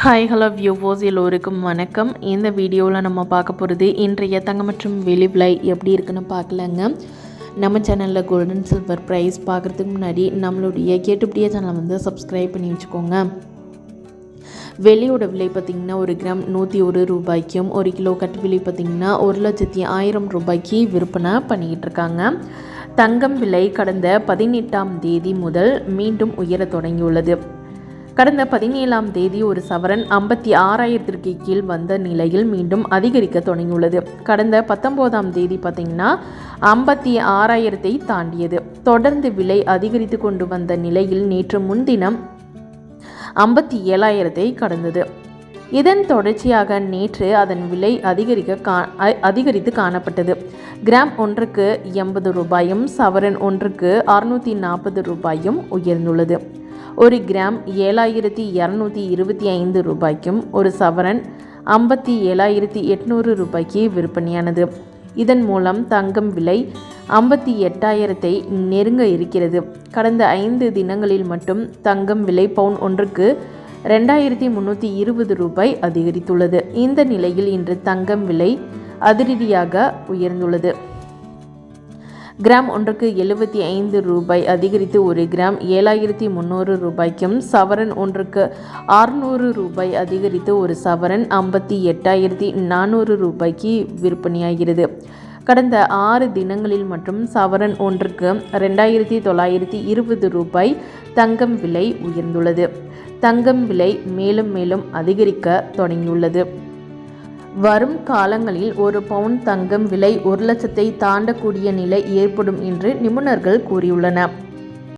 Hi hello வியூவோஸ் எல்லோருக்கும் வணக்கம். இந்த வீடியோவில் நம்ம பார்க்க போகிறது இன்றைய தங்கம் மற்றும் வெளி விலை எப்படி இருக்குன்னு பார்க்கலங்க. நம்ம சேனலில் கோல்டன் சில்வர் ப்ரைஸ் பார்க்குறதுக்கு முன்னாடி நம்மளுடைய கேட்டுப்படியே சேனலை வந்து சப்ஸ்கிரைப் பண்ணி வச்சுக்கோங்க. வெள்ளியோட விலை பார்த்திங்கன்னா ஒரு கிராம் நூற்றி ஒரு ரூபாய்க்கும் ஒரு கிலோ கட்டு விலை பார்த்திங்கன்னா ஒரு லட்சத்தி ஆயிரம் ரூபாய்க்கு விற்பனை பண்ணிக்கிட்டு இருக்காங்க. தங்கம் விலை கடந்த பதினெட்டாம் தேதி முதல் மீண்டும் உயர தொடங்கியுள்ளது. கடந்த பதினேழாம் தேதி ஒரு சவரன் ஐம்பத்தி ஆறாயிரத்திற்கு கீழ் வந்த நிலையில் மீண்டும் அதிகரிக்க தொடங்கியுள்ளது. கடந்த பத்தொம்போதாம் தேதி பார்த்திங்கன்னா ஐம்பத்தி ஆறாயிரத்தை தாண்டியது. தொடர்ந்து விலை அதிகரித்து கொண்டு வந்த நிலையில் நேற்று முன்தினம் ஐம்பத்தி ஏழாயிரத்தை கடந்தது. இதன் தொடர்ச்சியாக நேற்று அதன் விலை அதிகரிக்க கா அதிகரித்து காணப்பட்டது. கிராம் ஒன்றுக்கு எண்பது ரூபாயும் சவரன் ஒன்றுக்கு அறுநூற்றி நாற்பது ரூபாயும் உயர்ந்துள்ளது. ஒரு கிராம் ஏழாயிரத்தி இரநூத்தி இருபத்தி ஐந்து ரூபாய்க்கும் ஒரு சவரன் ஐம்பத்தி ஏழாயிரத்தி எட்நூறு ரூபாய்க்கு விற்பனையானது. இதன் மூலம் தங்கம் விலை ஐம்பத்தி எட்டாயிரத்தை நெருங்க இருக்கிறது. கடந்த ஐந்து தினங்களில் மட்டும் தங்கம் விலை பவுன் ஒன்றுக்கு ரெண்டாயிரத்தி முந்நூற்றி இருபது ரூபாய் அதிகரித்துள்ளது. இந்த நிலையில் இன்று தங்கம் விலை அதிரடியாக உயர்ந்துள்ளது. கிராம் ஒன்றுக்கு எழுபத்தி ஐந்து ரூபாய் அதிகரித்து ஒரு கிராம் ஏழாயிரத்தி முந்நூறு ரூபாய்க்கும் சவரன் ஒன்றுக்கு ஆறுநூறு ரூபாய் அதிகரித்து ஒரு சவரன் ஐம்பத்தி எட்டாயிரத்தி நானூறு ரூபாய்க்கு விற்பனையாகிறது. கடந்த ஆறு தினங்களில் மட்டும் சவரன் ஒன்றுக்கு ரெண்டாயிரத்தி தொள்ளாயிரத்தி இருபது ரூபாய் தங்கம் விலை உயர்ந்துள்ளது. தங்கம் விலை மேலும் மேலும் அதிகரிக்க தொடங்கியுள்ளது. வரும் காலங்களில் ஒரு பவுன் தங்கம் விலை ஒரு லட்சத்தை தாண்டக்கூடிய நிலை ஏற்படும் என்று நிபுணர்கள் கூறியுள்ளனர்.